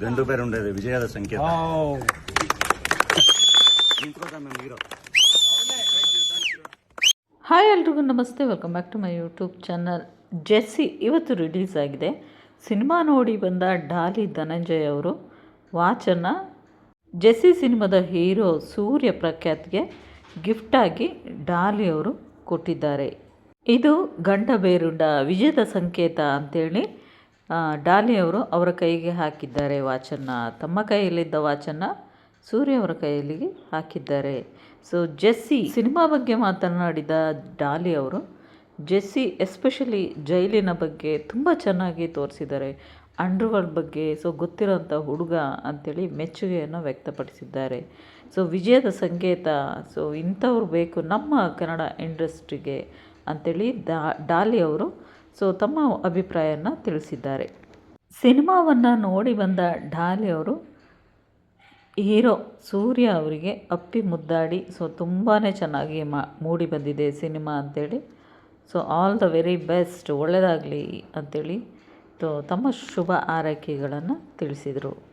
ಗಂಡು ಬೇರೆ ఉండేది ವಿಜಯದ ಸಂಕೇತ ನಿಂತ್ಕೋತ ಮ್ಯಾಮ್ ಹೀರೋ ಹಾಯ್ ಎಲ್ರಿಗೂ ನಮಸ್ತೆ welcome back to my YouTube channel Jessie ಇವತ್ತು ರಿಲೀಸ್ ಆಗಿದೆ ಸಿನಿಮಾ ನೋಡಿ ಬಂದ ಡಾಲಿ ಧನಂಜಯ್ ಅವರು ವಾಚನ್ನು ಜೆಸ್ಸಿ ಸಿನಿಮಾದ ಹೀರೋ ಸೂರ್ಯ ಪ್ರಖ್ಯಾತ್ಗೆ ಗಿಫ್ಟಾಗಿ ಡಾಲಿ ಅವರು ಕೊಟ್ಟಿದ್ದಾರೆ. ಇದು ಗಂಡ ಬೇರುಂಡ ವಿಜಯದ ಸಂಕೇತ ಅಂತೇಳಿ ಡಾಲಿಯವರು ಡಾಲಿ ಅವರು ಕೈಗೆ ಹಾಕಿದ್ದಾರೆ ವಾಚನ್ನು. ತಮ್ಮ ಕೈಯಲ್ಲಿದ್ದ ವಾಚನ್ನು ಸೂರ್ಯ ಅವರ ಕೈಯಲ್ಲಿ ಹಾಕಿದ್ದಾರೆ. ಸೊ ಜೆಸ್ಸಿ ಸಿನಿಮಾ ಬಗ್ಗೆ ಮಾತನಾಡಿದ ಡಾಲಿ ಅವರು, ಜೆಸ್ಸಿ ಎಸ್ಪೆಷಲಿ ಜೈಲಿನ ಬಗ್ಗೆ ತುಂಬ ಚೆನ್ನಾಗಿ ತೋರಿಸಿದ್ದಾರೆ. ಅಂಡರ್ವರ್ಲ್ಡ್ ಬಗ್ಗೆ, ಸೊ ಗೊತ್ತಿರೋಂಥ ಹುಡುಗ ಅಂಥೇಳಿ ಮೆಚ್ಚುಗೆಯನ್ನು ವ್ಯಕ್ತಪಡಿಸಿದ್ದಾರೆ. ಸೊ ವಿಜಯದ ಸಂಕೇತ, ಸೊ ಇಂಥವ್ರು ಬೇಕು ನಮ್ಮ ಕನ್ನಡ ಇಂಡಸ್ಟ್ರಿಗೆ ಅಂಥೇಳಿ ದಾ ಡಾಲಿ ಅವರು, ಸೊ ತಮ್ಮ ಅಭಿಪ್ರಾಯನ ತಿಳಿಸಿದ್ದಾರೆ. ಸಿನಿಮಾವನ್ನು ನೋಡಿ ಬಂದ ಡಾಲಿ ಅವರು, ಹೀರೋ ಸೂರ್ಯ ಅವರಿಗೆ ಅಪ್ಪಿ ಮುದ್ದಾಡಿ, ಸೊ ತುಂಬಾ ಚೆನ್ನಾಗಿ ಮಾ, ಮೂಡಿ ಬಂದಿದೆ ಸಿನಿಮಾ ಅಂಥೇಳಿ so all the very best ಒಳ್ಳೆಯದಾಗಲಿ ಅಂಥೇಳಿ ತಮ್ಮ ಶುಭ ಆರೈಕೆಗಳನ್ನು ತಿಳಿಸಿದರು.